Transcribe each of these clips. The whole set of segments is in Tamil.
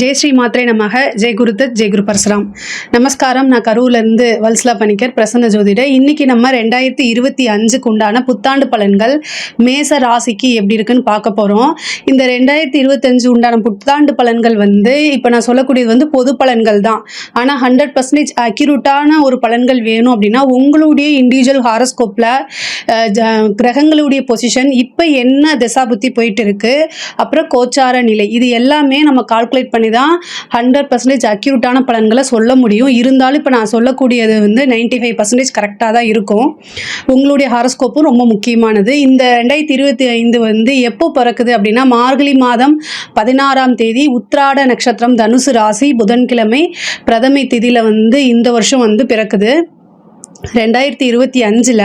ஜெய் ஸ்ரீ மாத்ரே நமக. ஜெய் குருதத் ஜெய் குரு பரசுராம். நமஸ்காரம். நான் கரூர்லேருந்து வல்சலா பணிக்கர் பிரசன்ன ஜோதிட இன்னைக்கு நம்ம ரெண்டாயிரத்தி இருபத்தி அஞ்சுக்கு உண்டான புத்தாண்டு பலன்கள் மேச ராசிக்கு எப்படி இருக்குன்னு பார்க்க போகிறோம் இந்த ரெண்டாயிரத்தி இருபத்தஞ்சு உண்டான புத்தாண்டு பலன்கள் வந்து இப்போ நான் சொல்லக்கூடியது வந்து பொது பலன்கள் தான். ஆனால் ஹண்ட்ரட் பர்சன்டேஜ் அக்யூரேட்டான ஒரு பலன்கள் வேணும் அப்படின்னா உங்களுடைய இண்டிவிஜுவல் ஹாரஸ்கோப்பில் கிரகங்களுடைய பொசிஷன் இப்போ என்ன திசாபுத்தி போயிட்டு இருக்கு அப்புறம் கோச்சார நிலை. இது எல்லாமே நம்ம கால்குலேட் பண்ணி தான் ஹண்ட்ரட் பர்சன்டேஜ் அக்யூட்டான பலன்களை சொல்ல முடியும். இருந்தாலும் இப்போ நான் சொல்லக்கூடியது வந்து நைன்டி ஃபைவ் பர்சன்டேஜ் கரெக்டாக தான் இருக்கும். உங்களுடைய ஹாரஸ்கோப்பும் ரொம்ப முக்கியமானது. இந்த ரெண்டாயிரத்தி இருபத்தி ஐந்து வந்து எப்போ பிறக்குது அப்படின்னா மார்கழி மாதம் பதினாறாம் தேதி உத்ராட நட்சத்திரம் தனுசு ராசி புதன்கிழமை பிரதமை திதியில் வந்து இந்த வருஷம் வந்து பிறக்குது. ரெண்டாயிரத்தி இருபத்தி அஞ்சில்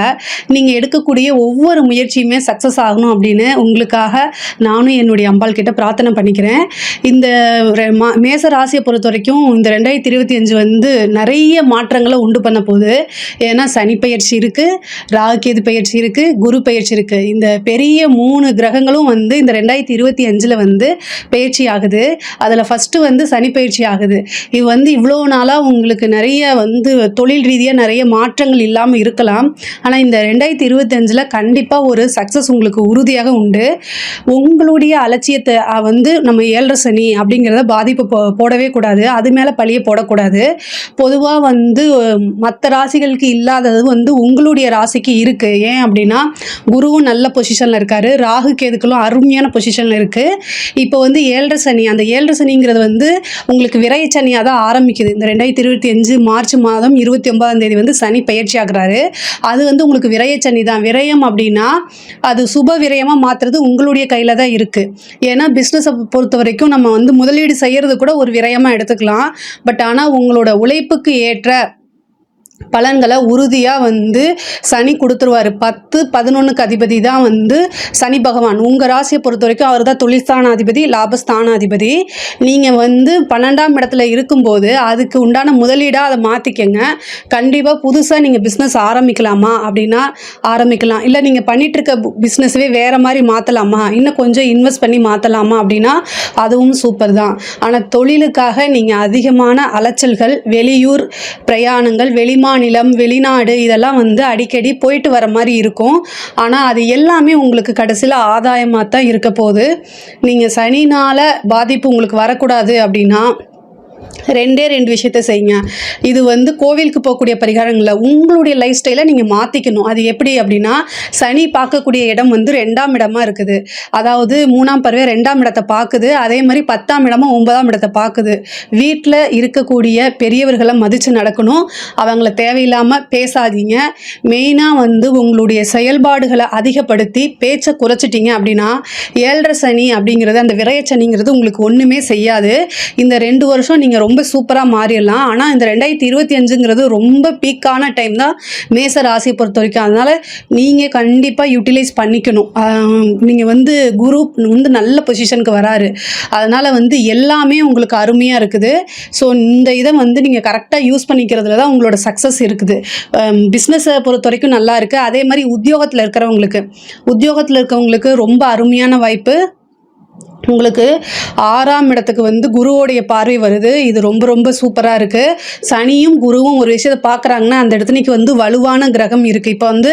நீங்கள் எடுக்கக்கூடிய ஒவ்வொரு முயற்சியுமே சக்ஸஸ் ஆகணும் அப்படின்னு உங்களுக்காக நானும் என்னுடைய அம்பாள் கிட்ட பிரார்த்தனை பண்ணிக்கிறேன். இந்த மா- மேச ராசியை பொறுத்த வரைக்கும் இந்த ரெண்டாயிரத்தி இருபத்தி அஞ்சு வந்து நிறைய மாற்றங்களை உண்டு பண்ண போகுது. ஏன்னா சனி பயிற்சி இருக்குது ராகுகேது பயிற்சி இருக்குது குரு பயிற்சி இருக்குது இந்த பெரிய மூணு கிரகங்களும் வந்து இந்த ரெண்டாயிரத்தி இருபத்தி அஞ்சில் வந்து பயிற்சி ஆகுது. அதில் ஃபஸ்ட்டு வந்து சனி பயிற்சி ஆகுது. இது வந்து இவ்வளோ நாளாக உங்களுக்கு நிறைய வந்து தொழில் ரீதியாக நிறைய மாற்றங்கள் இல்லாமல் இருக்கலாம். ஆனால் இந்த ரெண்டாயிரத்தி இருபத்தஞ்சில் கண்டிப்பாக ஒரு சக்ஸஸ் உங்களுக்கு உறுதியாக உண்டு. உங்களுடைய அலட்சியத்தை வந்து நம்ம ஏழரை சனி அப்படிங்கிறத பாதிப்பு போ போடவே கூடாது. அது மேலே பழியை போடக்கூடாது. பொதுவாக வந்து மற்ற ராசிகளுக்கு இல்லாதது வந்து உங்களுடைய ராசிக்கு இருக்குது ஏன் அப்படின்னா குருவும் நல்ல பொசிஷனில் இருக்காரு. ராகு கேதுக்களும் அருமையான பொசிஷனில் இருக்குது இப்போ வந்து ஏழரை சனி அந்த ஏழரை சனிங்கிறது வந்து உங்களுக்கு விரைய சனியாக தான் ஆரம்பிக்குது. இந்த ரெண்டாயிரத்தி இருபத்தி அஞ்சு மார்ச் மாதம் இருபத்தி ஒன்பதாம் தேதி வந்து சனி பயிற்சி ஆகுறாரு அது வந்து உங்களுக்கு விரைய சனி தான் விரயம் அப்படின்னா அது சுப விரயமாக மாற்றுறது உங்களுடைய கையில் தான் இருக்குது ஏன்னா பிஸ்னஸை பொறுத்த வரைக்கும் நம்ம வந்து முதலீடு செய்கிறது கூட ஒரு விரயமாக எடுத்துக்கலாம். பட் ஆனால் உங்களோட உழைப்புக்கு ஏற்ற பலன்களை உறுதியாக வந்து சனி கொடுத்துருவாரு. பத்து பதினொன்றுக்கு அதிபதி தான் வந்து சனி பகவான். உங்கள் ராசியை பொறுத்த வரைக்கும் அவர் தான் தொழில்ஸ்தானாதிபதி லாபஸ்தானாதிபதி. நீங்கள் வந்து பன்னெண்டாம் இடத்துல இருக்கும்போது அதுக்கு உண்டான முதலீடாக அதை மாற்றிக்கங்க கண்டிப்பாக புதுசாக நீங்கள் பிஸ்னஸ் ஆரம்பிக்கலாமா அப்படின்னா ஆரம்பிக்கலாம். இல்லை நீங்கள் பண்ணிகிட்ருக்க இருக்க பிஸ்னஸவே வேறு மாதிரி மாற்றலாமா இன்னும் கொஞ்சம் இன்வெஸ்ட் பண்ணி மாற்றலாமா அப்படின்னா அதுவும் சூப்பர் தான். ஆனால் தொழிலுக்காக நீங்கள் அதிகமான அலைச்சல்கள் வெளியூர் பிரயாணங்கள் வெளிமா வெளிமாநிலம் வெளிநாடு இதெல்லாம் வந்து அடிக்கடி போயிட்டு வர மாதிரி இருக்கும். ஆனால் அது எல்லாமே உங்களுக்கு கடைசியில் ஆதாயமாக தான் இருக்க போகுது. நீங்கள் சனினால் பாதிப்பு உங்களுக்கு வரக்கூடாது அப்படின்னா ரெண்டே ரெண்டு விஷயத்த செய்யுங்க. இது வந்து கோவிலுக்கு போகக்கூடிய பரிகாரங்களை உங்களுடைய லைஃப் ஸ்டைலை நீங்கள் மாற்றிக்கணும் அது எப்படி அப்படின்னா சனி பார்க்கக்கூடிய இடம் வந்து ரெண்டாம் இடமா இருக்குது. அதாவது மூணாம் பருவை ரெண்டாம் இடத்தை பார்க்குது. அதே மாதிரி பத்தாம் இடமும் ஒன்பதாம் இடத்தை பார்க்குது. வீட்டில் இருக்கக்கூடிய பெரியவர்களை மதித்து நடக்கணும். அவங்கள தேவையில்லாமல் பேசாதீங்க. மெயினாக வந்து உங்களுடைய செயல்பாடுகளை அதிகப்படுத்தி பேச்சை குறைச்சிட்டீங்க அப்படின்னா ஏழரை சனி அப்படிங்கிறது அந்த விரைய சனிங்கிறது உங்களுக்கு ஒன்றுமே செய்யாது. இந்த ரெண்டு வருஷம் நீங்கள் ரொம்ப சூப்பராக மாறிடலாம். ஆனால் இந்த ரெண்டாயிரத்தி இருபத்தி அஞ்சுங்கிறது ரொம்ப பீக்கான டைம் தான் மேச ராசியை பொறுத்த வரைக்கும். அதனால் நீங்கள் கண்டிப்பாக யூட்டிலைஸ் பண்ணிக்கணும். நீங்கள் வந்து குரு வந்து நல்ல பொசிஷனுக்கு வராரு. அதனால் வந்து எல்லாமே உங்களுக்கு அருமையாக இருக்குது. ஸோ இந்த இதை வந்து நீங்கள் கரெக்டாக யூஸ் பண்ணிக்கிறதுல தான் உங்களோட சக்ஸஸ் இருக்குது. பிஸ்னஸை பொறுத்த வரைக்கும் நல்லா இருக்குது அதே மாதிரி உத்தியோகத்தில் இருக்கிறவங்களுக்கு. உத்தியோகத்தில் இருக்கிறவங்களுக்கு ரொம்ப அருமையான வாய்ப்பு. உங்களுக்கு ஆறாம் இடத்துக்கு வந்து குருவோடைய பார்வை வருது. இது ரொம்ப ரொம்ப சூப்பராக இருக்குது சனியும் குருவும் ஒரு விஷயத்தை பார்க்குறாங்கன்னா அந்த இடத்துக்கு வந்து வலுவான கிரகம் இருக்குது இப்போ வந்து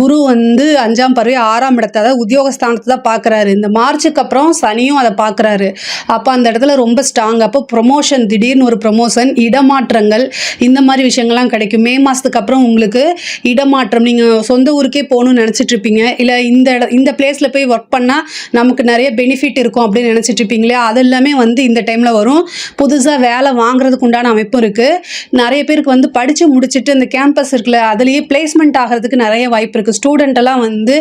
குரு வந்து அஞ்சாம் பார்வை ஆறாம் இடத்தை அதாவது உத்தியோகஸ்தானத்தை தான் பார்க்குறாரு. இந்த மார்ச்சுக்கு அப்புறம் சனியும் அதை பார்க்குறாரு. அப்போ அந்த இடத்துல ரொம்ப ஸ்ட்ராங் அப்போ ப்ரொமோஷன் திடீர்னு ஒரு ப்ரொமோஷன் இடமாற்றங்கள் இந்த மாதிரி விஷயங்கள்லாம் கிடைக்கும். மே மாதத்துக்கு அப்புறம் உங்களுக்கு இடமாற்றம். நீங்கள் சொந்த ஊருக்கே போகணும்னு நினச்சிட்ருப்பீங்க இல்லை இந்த இட இந்த பிளேஸில் போய் ஒர்க் பண்ணால் நமக்கு நிறைய பெனிஃபிட் பெனிஃபிட் இருக்கும் அப்படின்னு நினச்சிட்டு இருப்பீங்களே அது எல்லாமே வந்து இந்த டைமில் வரும். புதுசாக வேலை வாங்குறதுக்கு உண்டான அமைப்பும் இருக்குது நிறைய பேருக்கு வந்து படித்து முடிச்சுட்டு இந்த கேம்பஸ் இருக்குல்ல அதுலேயே பிளேஸ்மெண்ட் ஆகிறதுக்கு நிறைய வாய்ப்பு இருக்குது ஸ்டூடெண்ட்டெல்லாம் வந்து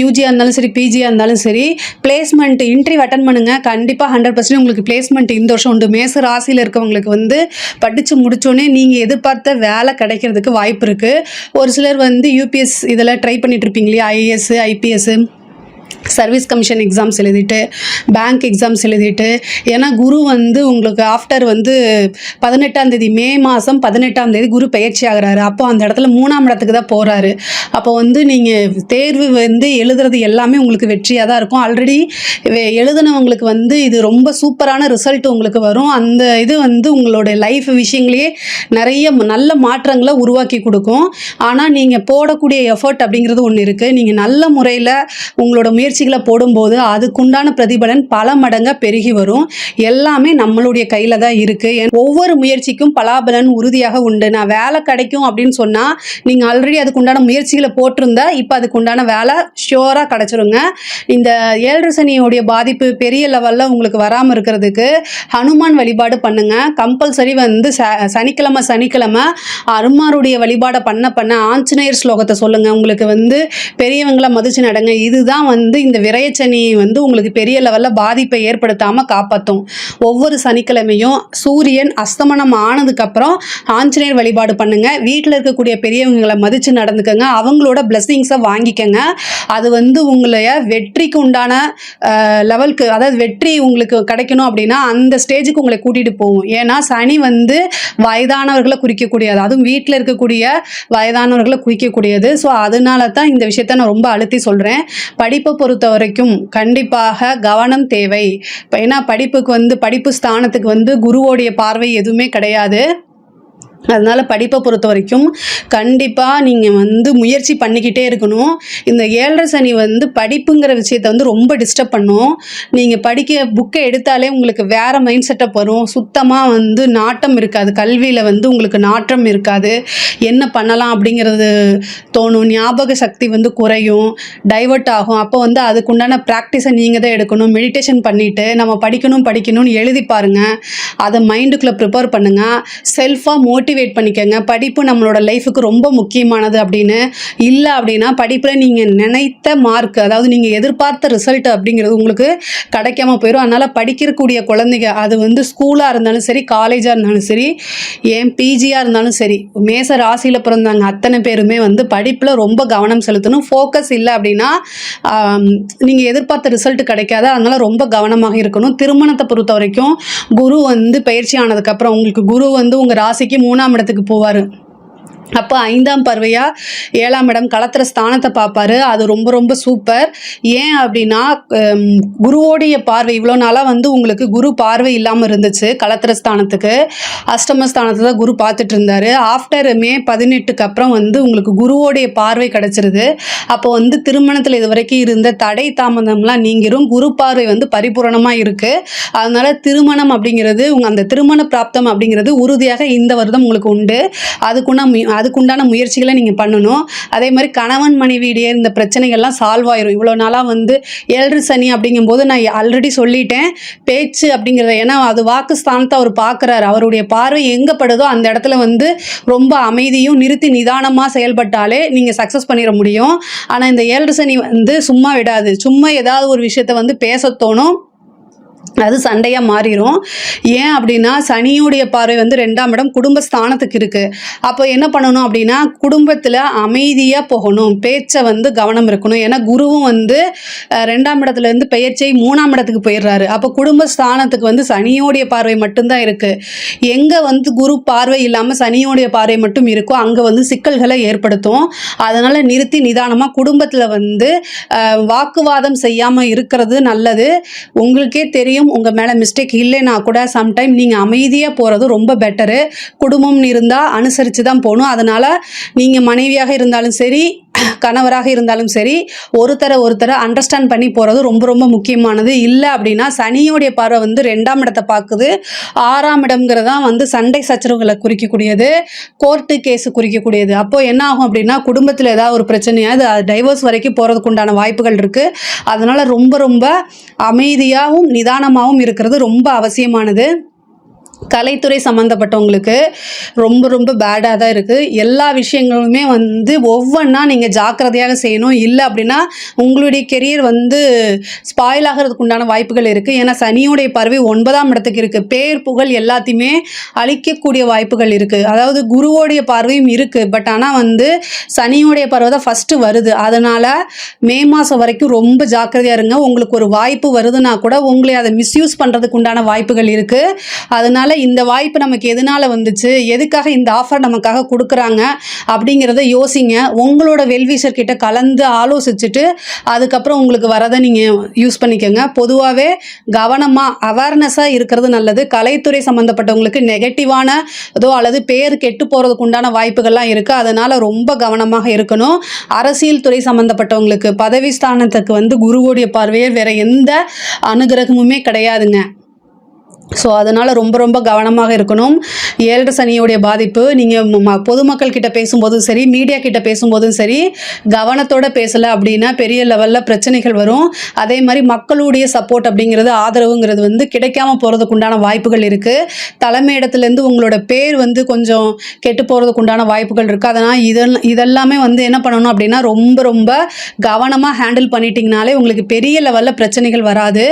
யூஜியாக இருந்தாலும் சரி பிஜியாக இருந்தாலும் சரி பிளேஸ்மெண்ட் இன்டர்வியூ அட்டன் பண்ணுங்கள் கண்டிப்பாக ஹண்ட்ரட் பர்சன்ட் உங்களுக்கு பிளேஸ்மெண்ட் இந்த வருஷம் உண்டு. மேச ராசியில் இருக்கவங்களுக்கு வந்து படித்து முடித்தோடனே நீங்கள் எதிர்பார்த்த வேலை கிடைக்கிறதுக்கு வாய்ப்பு இருக்குது ஒரு சிலர் வந்து யூபிஎஸ் இதில் ட்ரை பண்ணிட்டு இருப்பீங்களே இல்லையா? IAS IPS service commission exams எழுதிட்டு பேங்க் எக்ஸாம்ஸ் எழுதிட்டு. ஏன்னா குரு வந்து உங்களுக்கு ஆஃப்டர் வந்து பதினெட்டாம் தேதி மே மாதம் பதினெட்டாம் தேதி குரு பயிற்சி ஆகிறாரு. அப்போ அந்த இடத்துல மூணாம் இடத்துக்கு தான் போகிறாரு அப்போ வந்து நீங்கள் தேர்வு வந்து எழுதுறது எல்லாமே உங்களுக்கு வெற்றியாக தான் இருக்கும். ஆல்ரெடி எழுதுனவங்களுக்கு வந்து இது ரொம்ப சூப்பரான ரிசல்ட் உங்களுக்கு வரும். அந்த இது வந்து உங்களோட லைஃப் விஷயங்களையே நிறைய நல்ல மாற்றங்களை உருவாக்கி கொடுக்கும். ஆனால் நீங்கள் போடக்கூடிய எஃபர்ட் அப்படிங்கிறது ஒன்று இருக்குது நீங்கள் நல்ல முறையில் உங்களோட முயற்சிகளை போடும்போது அதுக்குண்டான பிரதிபலன் பல மடங்காக பெருகி வரும். எல்லாமே நம்மளுடைய கையில் தான் இருக்குது ஒவ்வொரு முயற்சிக்கும் பலாபலன் உறுதியாக உண்டு. நான் வேலை கிடைக்கும் அப்படின்னு சொன்னால் நீங்கள் ஆல்ரெடி அதுக்குண்டான முயற்சிகளை போட்டிருந்தா இப்போ அதுக்குண்டான வேலை ஷியோராக கிடச்சிருங்க. இந்த ஏழரை சனியோடைய பாதிப்பு பெரிய லெவலில் உங்களுக்கு வராமல் இருக்கிறதுக்கு ஹனுமான் வழிபாடு பண்ணுங்கள் கம்பல்சரி வந்து ச சனிக்கிழமை சனிக்கிழமை அருமாருடைய வழிபாடை பண்ண பண்ண ஆஞ்சநேயர் ஸ்லோகத்தை சொல்லுங்கள் உங்களுக்கு வந்து பெரியவங்கள மதிச்சு நடங்க. இதுதான் வந்து இந்த விரயச்சனி வந்து உங்களுக்கு பெரிய லெவலில் பாதிப்பை ஏற்படுத்தாமல் காப்பாற்றும் ஒவ்வொரு சனிக்கிழமையும் சூரியன் அஸ்தமனம் ஆனதுக்கப்புறம் ஆஞ்சநேயர் வழிபாடு பண்ணுங்க. வீட்டில் இருக்கக்கூடிய பெரியவங்களை மதித்து நடந்துக்கங்க. அவங்களோட பிளெஸ்ஸிங்ஸை வாங்கிக்கங்க. அது வந்து உங்களைய வெற்றிக்கு உண்டான லெவலுக்கு அதாவது வெற்றி உங்களுக்கு கிடைக்கணும் அப்படின்னா அந்த ஸ்டேஜுக்கு உங்களை கூட்டிகிட்டு போகும். ஏன்னா சனி வந்து வயதானவர்களை குறிக்கக்கூடியது. அதுவும் வீட்டில் இருக்கக்கூடிய வயதானவர்களை குறிக்கக்கூடியது. ஸோ அதனால தான் இந்த விஷயத்த நான் ரொம்ப அழுத்தி சொல்கிறேன் படிப்பை பொறுத்த வரைக்கும் கண்டிப்பாக கவனம் தேவை. இப்போ ஏன்னா படிப்புக்கு வந்து படிப்பு ஸ்தானத்துக்கு வந்து குருவோடைய பார்வை எதுவுமே கிடையாது. அதனால் படிப்பை பொறுத்த வரைக்கும் கண்டிப்பாக நீங்கள் வந்து முயற்சி பண்ணிக்கிட்டே இருக்கணும். இந்த ஏழரை சனி வந்து படிப்புங்கிற விஷயத்த வந்து ரொம்ப டிஸ்டர்ப் பண்ணும். நீங்கள் படிக்க புக்கை எடுத்தாலே உங்களுக்கு வேறு மைண்ட் செட்டப் வரும். சுத்தமாக வந்து நாட்டம் இருக்காது. கல்வியில் வந்து உங்களுக்கு நாட்டம் இருக்காது. என்ன பண்ணலாம் அப்படிங்கிறது தோணும். ஞாபக சக்தி வந்து குறையும். டைவர்ட் ஆகும். அப்போ வந்து அதுக்குண்டான ப்ராக்டிஸை நீங்கள் தான் எடுக்கணும். மெடிடேஷன் பண்ணிவிட்டு நம்ம படிக்கணும் படிக்கணும்னு எழுதி பாருங்கள் அதை மைண்டுக்குள்ளே ப்ரிப்பேர் பண்ணுங்கள் செல்ஃபாக மோட்டிவேட் பண்ணிக்கோங்க. படிப்பு நம்மளோட லைஃபுக்கு ரொம்ப முக்கியமானது அப்படின்னு இல்லை அப்படின்னா படிப்பில் நீங்கள் நினைத்த மார்க் அதாவது நீங்கள் எதிர்பார்த்த ரிசல்ட் அப்படிங்கிறது உங்களுக்கு கிடைக்காம போயிடும் அதனால் படிக்கக்கூடிய குழந்தைங்க அது வந்து ஸ்கூலாக இருந்தாலும் சரி காலேஜாக இருந்தாலும் சரி ஏன் பிஜியாக இருந்தாலும் சரி மேச ராசியில் பிறந்தாங்க அத்தனை பேருமே வந்து படிப்பில் ரொம்ப கவனம் செலுத்தணும். ஃபோக்கஸ் இல்லை அப்படின்னா நீங்கள் எதிர்பார்த்த ரிசல்ட் கிடைக்காது. அதனால் ரொம்ப கவனமாக இருக்கணும். திருமணத்தை பொறுத்த வரைக்கும் குரு வந்து பயிற்சி ஆனதுக்கப்புறம் உங்களுக்கு குரு வந்து உங்கள் ராசிக்கு மூணு மூணாம் இடத்துக்கு போவார். அப்போ ஐந்தாம் பறவையா? ஏழாம் இடம் களத்திர ஸ்தானத்தை பார்ப்பாரு அது ரொம்ப ரொம்ப சூப்பர். ஏன் அப்படின்னா குருவோடைய பார்வை. இவ்வளோ நாளாக வந்து உங்களுக்கு குரு பார்வை இல்லாமல் இருந்துச்சு களத்திர ஸ்தானத்துக்கு. அஷ்டம ஸ்தானத்தை தான் குரு பார்த்துட்டு இருந்தாரு. ஆஃப்டர் மே பதினெட்டுக்கு அப்புறம் வந்து உங்களுக்கு குருவோடைய பார்வை கிடச்சிருது. அப்போ வந்து திருமணத்தில் இது வரைக்கும் இருந்த தடை தாமதம்லாம் நீங்கிரும். குரு பார்வை வந்து பரிபூரணமாக இருக்குது அதனால திருமணம் அப்படிங்கிறது உங்கள் அந்த திருமண பிராப்தம் அப்படிங்கிறது உறுதியாக இந்த வருடம் உங்களுக்கு உண்டு. அதுக்குன்னா அதுக்குண்டான முயற்சிகளை நீங்கள் பண்ணணும். அதே மாதிரி கணவன் மனைவியிடையே இந்த பிரச்சனைகள்லாம் சால்வ் ஆயிரும். இவ்வளோ நாளாக வந்து ஏழு சனி அப்படிங்கும்போது நான் ஆல்ரெடி சொல்லிட்டேன். பேச்சு அப்படிங்கிறத ஏன்னா அது வாக்கு ஸ்தானத்தை அவர் பார்க்குறாரு. அவருடைய பார்வை எங்கப்படுதோ அந்த இடத்துல வந்து ரொம்ப அமைதியும் நிறுத்தி நிதானமாக செயல்பட்டாலே நீங்கள் சக்ஸஸ் பண்ணிட முடியும். ஆனால் இந்த ஏழு சனி வந்து சும்மா விடாது. சும்மா ஏதாவது ஒரு விஷயத்த வந்து பேச தோணும். அது சண்டையாக மாறிடும் ஏன் அப்படின்னா சனியுடைய பார்வை வந்து ரெண்டாம் இடம் குடும்ப ஸ்தானத்துக்கு இருக்குது அப்போ என்ன பண்ணணும் அப்படின்னா குடும்பத்தில் அமைதியாக போகணும். பேச்சை வந்து கவனம் இருக்கணும். ஏன்னா குருவும் வந்து ரெண்டாம் இடத்துலேருந்து பெயர்ச்சி மூணாம் இடத்துக்கு போயிடுறாரு. அப்போ குடும்ப ஸ்தானத்துக்கு வந்து சனியோடைய பார்வை மட்டும்தான் இருக்குது எங்கே வந்து குரு பார்வை இல்லாமல் சனியோடைய பார்வை மட்டும் இருக்கோ அங்கே வந்து சிக்கல்களை ஏற்படுத்தும். அதனால் நிறுத்தி நிதானமாக குடும்பத்தில் வந்து வாக்குவாதம் செய்யாமல் இருக்கிறது நல்லது. உங்களுக்கே தெரியும் உங்கள் மேலே மிஸ்டேக் இல்லைன்னா கூட சம்டைம் நீங்கள் அமைதியாக போகிறது ரொம்ப பெட்டரு குடும்பம்னு இருந்தால் அனுசரித்து தான் போகணும். அதனால் நீங்கள் மனைவியாக இருந்தாலும் சரி கணவராக இருந்தாலும் சரி ஒருத்தரை ஒருத்தரை அண்டர்ஸ்டாண்ட் பண்ணி போகிறது ரொம்ப ரொம்ப முக்கியமானது. இல்லை அப்படின்னா சனியோடைய பார்வை வந்து ரெண்டாம் இடத்தை பார்க்குது. ஆறாம் இடம்ங்கிறது தான் வந்து சண்டை சச்சரவுகளை குறிக்கக்கூடியது கோர்ட்டு கேஸு குறிக்கக்கூடியது. அப்போது என்ன ஆகும் அப்படின்னா குடும்பத்தில் ஏதாவது ஒரு பிரச்சனையாக அது டைவர்ஸ் வரைக்கும் போகிறதுக்கு உண்டான வாய்ப்புகள் இருக்குது அதனால் ரொம்ப ரொம்ப அமைதியாகவும் நிதானமாகவும் இருக்கிறது. ரொம்ப அவசியமானது. கலைத்துறை சம்மந்தப்பட்டவங்களுக்கு ரொம்ப ரொம்ப பேடாக தான் இருக்குது எல்லா விஷயங்களுமே வந்து ஒவ்வொன்றா நீங்கள் ஜாக்கிரதையாக செய்யணும். இல்லை அப்படின்னா உங்களுடைய கெரியர் வந்து ஸ்பாயில் ஆகிறதுக்கு உண்டான வாய்ப்புகள் இருக்குது ஏன்னா சனியுடைய பார்வை ஒன்பதாம் இடத்துக்கு இருக்குது பேர் புகழ் எல்லாத்தையுமே அழிக்கக்கூடிய வாய்ப்புகள் இருக்குது அதாவது குருவோடைய பார்வையும் இருக்குது பட் ஆனால் வந்து சனியுடைய பறவை தான் ஃபஸ்ட்டு வருது. அதனால் மே மாதம் வரைக்கும் ரொம்ப ஜாக்கிரதையாக இருங்க. உங்களுக்கு ஒரு வாய்ப்பு வருதுன்னா கூட உங்களை அதை மிஸ்யூஸ் பண்ணுறதுக்கு உண்டான வாய்ப்புகள் இருக்குது அதனால் இந்த வாய்ப்பு நமக்கு எதனால் வந்துச்சு? எதுக்காக இந்த ஆஃபர் நமக்காக கொடுக்குறாங்க? அப்படிங்கிறத யோசிங்க. உங்களோட வெல்விஷர் கிட்ட கலந்து ஆலோசிச்சுட்டு அதுக்கப்புறம் உங்களுக்கு வரதை நீங்கள் யூஸ் பண்ணிக்கோங்க. பொதுவாகவே கவனமாக அவேர்னஸாக இருக்கிறது நல்லது. கலைத்துறை சம்மந்தப்பட்டவங்களுக்கு நெகட்டிவான ஏதோ அல்லது பேர் கெட்டு போகிறதுக்கு உண்டான வாய்ப்புகள்லாம் இருக்குது அதனால் ரொம்ப கவனமாக இருக்கணும். அரசியல் துறை சம்மந்தப்பட்டவங்களுக்கு பதவி ஸ்தானத்துக்கு வந்து குருவோடைய பார்வையே வேறு எந்த அனுகிரகமுமே கிடையாதுங்க. ஸோ அதனால் ரொம்ப ரொம்ப கவனமாக இருக்கணும். ஏழரை சனியுடைய பாதிப்பு நீங்கள் பொதுமக்கள் கிட்ட பேசும்போதும் சரி மீடியா கிட்ட பேசும்போதும் சரி கவனத்தோட பேசலை அப்படின்னா பெரிய லெவலில் பிரச்சனைகள் வரும். அதே மாதிரி மக்களுடைய சப்போர்ட் அப்படிங்கிறது ஆதரவுங்கிறது வந்து கிடைக்காம போகிறதுக்கு உண்டான வாய்ப்புகள் இருக்குது தலைமையிடத்துலேருந்து உங்களோட பேர் வந்து கொஞ்சம் கெட்டு போகிறதுக்கு உண்டான வாய்ப்புகள் இருக்குது அதனால் இதெல்லாம் இதெல்லாமே வந்து என்ன பண்ணணும் அப்படின்னா ரொம்ப ரொம்ப கவனமாக ஹேண்டில் பண்ணிட்டீங்கனாலே உங்களுக்கு பெரிய லெவலில் பிரச்சனைகள் வராது.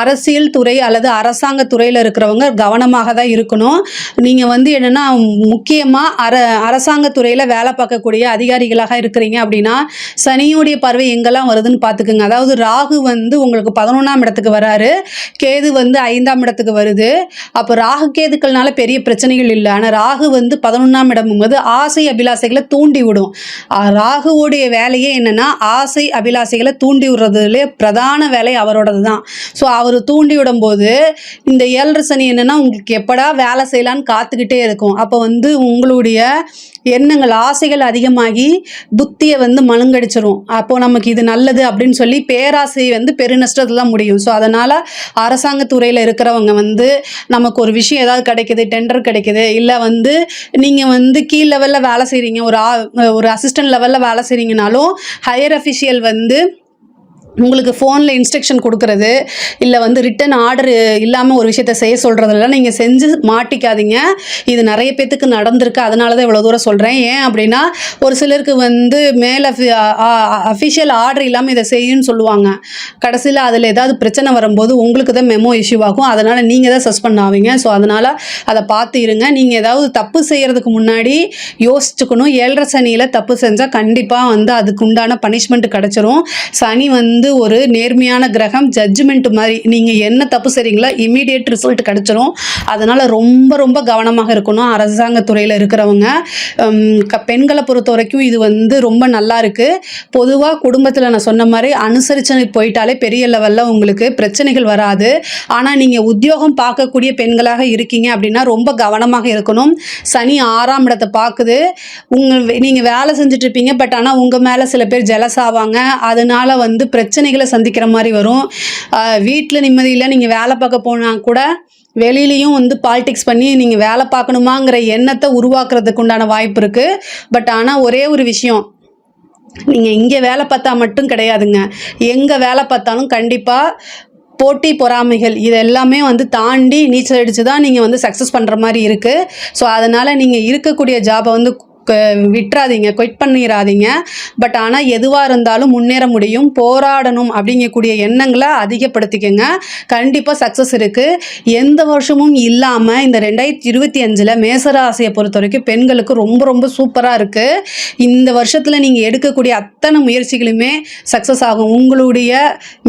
அரசியல் துறை அல்லது அரசாங்க துறையில் இருக்கிறவங்க கவனமாக தான் இருக்கணும். நீங்கள் வந்து என்னென்னா முக்கியமாக அர அரசாங்க துறையில் வேலை பார்க்கக்கூடிய அதிகாரிகளாக இருக்கிறீங்க அப்படின்னா சனியுடைய பார்வை எங்கெல்லாம் வருதுன்னு பார்த்துக்குங்க. அதாவது ராகு வந்து உங்களுக்கு பதினொன்றாம் இடத்துக்கு வராரு. கேது வந்து ஐந்தாம் இடத்துக்கு வருது. அப்போ ராகு கேதுக்கள்னால பெரிய பிரச்சனைகள் இல்லை. ஆனால் ராகு வந்து பதினொன்றாம் இடம் போது ஆசை அபிலாசைகளை தூண்டி விடும். ராகுவோடைய வேலையே என்னென்னா ஆசை அபிலாசைகளை தூண்டி விடுறதுலேயே பிரதான வேலை அவரோடது தான் ஸோ அவர் தூண்டி விடும்போது இந்த ஏழரை சனி என்னென்னா உங்களுக்கு எப்படா வேலை செய்யலான்னு காத்துக்கிட்டே இருக்கும். அப்போ வந்து உங்களுடைய எண்ணங்கள் ஆசைகள் அதிகமாகி புத்தியை வந்து மழுங்கடிச்சிரும். அப்போ நமக்கு இது நல்லது அப்படின்னு சொல்லி பேராசை வந்து பெருநஷ்டத்தில் தான் முடியும். ஸோ அதனால் அரசாங்க துறையில் இருக்கிறவங்க வந்து நமக்கு ஒரு விஷயம் ஏதாவது கிடைக்குது டெண்டர் கிடைக்குது இல்லை வந்து நீங்கள் வந்து கீழ் லெவலில் வேலை செய்கிறீங்க ஒரு ஆ- ஒரு அசிஸ்டன்ட் லெவலில் வேலை செய்கிறீங்கனாலும் ஹையர் அஃபிஷியல் வந்து உங்களுக்கு ஃபோனில் இன்ஸ்ட்ரக்ஷன் கொடுக்கறது இல்லை வந்து ரிட்டன் ஆர்டர் இல்லாமல் ஒரு விஷயத்த செய்ய சொல்கிறதெல்லாம் நீங்கள் செஞ்சு மாட்டிக்காதீங்க. இது நிறைய பேத்துக்கு நடந்திருக்கு அதனால தான் இவ்வளோ தூரம் சொல்கிறேன் ஏன் அப்படின்னா ஒரு சிலருக்கு வந்து மேலே அஃபிஷியல் ஆர்டர் இல்லாமல் இதை செய்யுன்னு சொல்லுவாங்க. கடைசியில் அதில் ஏதாவது பிரச்சனை வரும்போது உங்களுக்கு தான் மெமோ இஷ்யூ ஆகும். அதனால் நீங்கள் தான் சஸ்பெண்ட் ஆவீங்க. ஸோ அதனால் அதை பார்த்து இருங்க. நீங்கள் ஏதாவது தப்பு செய்கிறதுக்கு முன்னாடி யோசிச்சுக்கணும். ஏழரை சனியில் தப்பு செஞ்சால் கண்டிப்பாக வந்து அதுக்கு உண்டான பனிஷ்மெண்ட் கிடச்சிரும். சனி வந்து ஒரு நேர்மையான கிரகம் ஜட்ஜ்மெண்ட் மாதிரி. நீங்கள் என்ன தப்பு செய்கிறீங்களோ இமீடியட் ரிசல்ட் கிடச்சிரும். அதனால் ரொம்ப ரொம்ப கவனமாக இருக்கணும். அரசாங்க துறையில் இருக்கிறவங்க. க- பெண்களை பொறுத்த வரைக்கும் இது வந்து ரொம்ப நல்லா இருக்குது பொதுவாக குடும்பத்தில் நான் சொன்ன மாதிரி அனுசரிச்சு போயிட்டாலே பெரிய லெவலில் உங்களுக்கு பிரச்சனைகள் வராது. ஆனால் நீங்கள் உத்தியோகம் பார்க்கக்கூடிய பெண்களாக இருக்கீங்க அப்படின்னா ரொம்ப கவனமாக இருக்கணும். சனி ஆறாம் இடத்தை பார்க்குது. உங்கள் நீங்கள் வேலை செஞ்சுட்ருப்பீங்க பட் ஆனால் உங்கள் மேலே சில பேர் ஜெலஸ் ஆவாங்க. அதனால் வந்து பிரச்சனைகளை சந்திக்கிற மாதிரி வரும். வீட்டில் நிம்மதியில் நீங்கள் வேலை பார்க்க போனால் கூட வெளியிலையும் வந்து பாலிடிக்ஸ் பண்ணி நீங்கள் வேலை பார்க்கணுமாங்கிற எண்ணத்தை உருவாக்குறதுக்கு உண்டான வாய்ப்பு இருக்குது பட் ஆனால் ஒரே ஒரு விஷயம் நீங்கள் இங்கே வேலை பார்த்தா மட்டும் கிடையாதுங்க. எங்கே வேலை பார்த்தாலும் கண்டிப்பாக போட்டி பொறாமைகள் இது எல்லாமே வந்து தாண்டி நீச்சல் அடித்து தான் நீங்கள் வந்து சக்ஸஸ் பண்ணுற மாதிரி இருக்குது ஸோ அதனால் நீங்கள் இருக்கக்கூடிய ஜாபை வந்து விட்டுறாதீங்க குவிட் பண்ணிடாதீங்க பட் ஆனால் எதுவாக இருந்தாலும் முன்னேற முடியும். போராடணும் அப்படிங்கக்கூடிய எண்ணங்களை அதிகப்படுத்திக்கங்க. கண்டிப்பாக சக்ஸஸ் இருக்குது எந்த வருஷமும் இல்லாமல் இந்த ரெண்டாயிரத்தி இருபத்தி அஞ்சில் மேசராசியை பொறுத்த வரைக்கும் பெண்களுக்கு ரொம்ப ரொம்ப சூப்பராக இருக்குது இந்த வருஷத்தில் நீங்கள் எடுக்கக்கூடிய அத்தனை முயற்சிகளுமே சக்ஸஸ் ஆகும். உங்களுடைய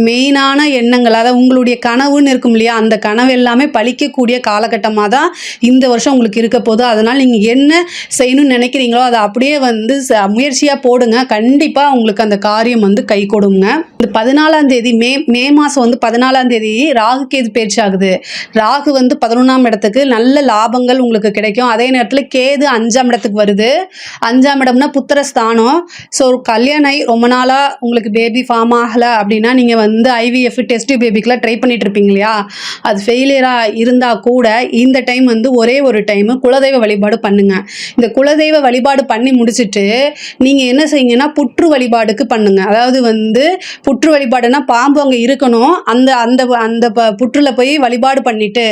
மெயினான எண்ணங்கள் அதாவது உங்களுடைய கனவுன்னு இருக்கும் இல்லையா? அந்த கனவு எல்லாமே பழிக்கக்கூடிய காலகட்டமாக தான் இந்த வருஷம் உங்களுக்கு இருக்க போதும் அதனால் நீங்கள் என்ன செய்யணும்னு நினைக்கிறீங்களோ அதை அப்படியே வந்து ச- முயற்சியாக போடுங்க. கண்டிப்பாக உங்களுக்கு அந்த காரியம் வந்து கை கொடுங்க. இந்த பதினாலாம் தேதி மே மே மாதம் வந்து பதினாலாம் தேதி ராகு கேது பயிற்சி ஆகுது. ராகு வந்து பதினொன்றாம் இடத்துக்கு நல்ல லாபங்கள் உங்களுக்கு கிடைக்கும். அதே நேரத்தில் கேது அஞ்சாம் இடத்துக்கு வருது. அஞ்சாம் இடம்னா புத்திர ஸ்தானம் ஸோ கல்யாணம் ஆகி ரொம்ப நாளாக உங்களுக்கு பேபி ஃபார்ம் ஆகலை அப்படின்னா நீங்கள் வந்து ஐவிஎஃப் டெஸ்ட் பேபிக்கெலாம் ட்ரை பண்ணிட்டு இருப்பீங்க இல்லையா? அது ஃபெயிலியராக இருந்தால் கூட இந்த டைம் வந்து ஒரே ஒரு டைமு குலதெய்வ வழிபாடு பண்ணுங்க. இந்த குலதெய்வ வழி வழிபாடு பண்ணி முடிச்சுட்டு நீங்கள் என்ன செய்யுங்கன்னா புற்று வழிபாடுக்கு பண்ணுங்க. அதாவது வந்து புற்று வழிபாடுனா பாம்பு அங்கே இருக்கணும். அந்த அந்த அந்த ப புற்றில் போய் வழிபாடு பண்ணிட்டு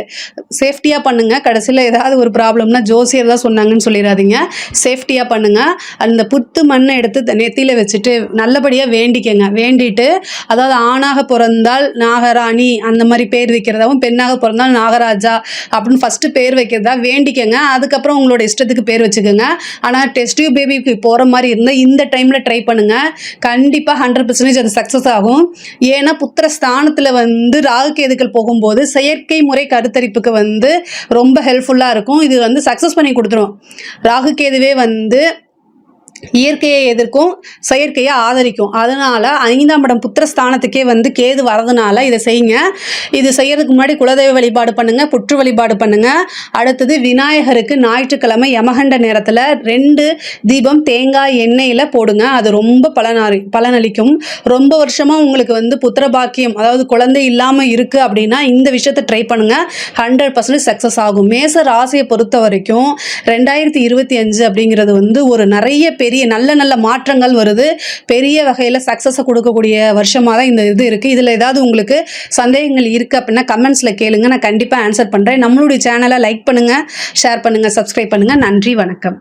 சேஃப்டியாக பண்ணுங்க. கடைசியில் ஏதாவது ஒரு ப்ராப்ளம்னா ஜோசியர் தான் சொன்னாங்கன்னு சொல்லிடாதீங்க. சேஃப்டியாக பண்ணுங்க. அந்த புத்து மண்ணை எடுத்து நெத்தியில் வச்சுட்டு நல்லபடியாக வேண்டிக்கங்க. வேண்டிட்டு அதாவது ஆணாக பிறந்தால் நாகராணி அந்த மாதிரி பேர் வைக்கிறதாவும் பெண்ணாக பிறந்தால் நாகராஜா அப்படின்னு ஃபஸ்ட்டு பேர் வைக்கிறதா வேண்டிக்கங்க. அதுக்கப்புறம் உங்களோட இஷ்டத்துக்கு பேர் வச்சுக்கோங்க. ஆனால் டெஸ்ட் டியூப் பேபிக்கு போகிற மாதிரி இருந்தால் இந்த டைமில் ட்ரை பண்ணுங்கள் கண்டிப்பாக ஹண்ட்ரட் பர்சன்டேஜ் அது சக்ஸஸ் ஆகும். ஏன்னா புத்திர ஸ்தானத்தில் வந்து ராகுகேதுக்கள் போகும்போது செயற்கை முறை கருத்தரிப்புக்கு வந்து ரொம்ப ஹெல்ப்ஃபுல்லாக இருக்கும். இது வந்து சக்ஸஸ் பண்ணி கொடுத்துரும். ராகு கேதுவே வந்து இயற்கையை எதிர்க்கும் செயற்கையை ஆதரிக்கும். அதனால் ஐந்தாம் இடம் புத்திரஸ்தானத்துக்கே வந்து கேது வரதுனால இதை செய்யுங்க. இது செய்யறதுக்கு முன்னாடி குலதெய்வ வழிபாடு பண்ணுங்கள் புற்று வழிபாடு பண்ணுங்கள் அடுத்தது விநாயகருக்கு ஞாயிற்றுக்கிழமை யமகண்ட நேரத்தில் ரெண்டு தீபம் தேங்காய் எண்ணெயில் போடுங்க. அது ரொம்ப பலனாரி பலனளிக்கும். ரொம்ப வருஷமாக உங்களுக்கு வந்து புத்திர பாக்கியம் அதாவது குழந்தை இல்லாமல் இருக்குது அப்படின்னா இந்த விஷயத்தை ட்ரை பண்ணுங்கள் ஹண்ட்ரட் பர்சன்ட் சக்ஸஸ் ஆகும். மேச ராசியை பொறுத்த வரைக்கும் ரெண்டாயிரத்தி இருபத்தி அஞ்சு அப்படிங்கிறது வந்து ஒரு நிறைய பேர் பெரிய நல்ல நல்ல மாற்றங்கள் வருது. பெரிய வகையில் சக்ஸஸை கொடுக்கக்கூடிய வருஷமாக தான் இந்த இது இருக்குது இதில் ஏதாவது உங்களுக்கு சந்தேகங்கள் இருக்குது அப்படின்னா கமெண்ட்ஸில் கேளுங்க. நான் கண்டிப்பாக ஆன்சர் பண்ணுறேன் நம்மளுடைய சேனலை லைக் பண்ணுங்கள் ஷேர் பண்ணுங்கள் சப்ஸ்கிரைப் பண்ணுங்கள் நன்றி வணக்கம்.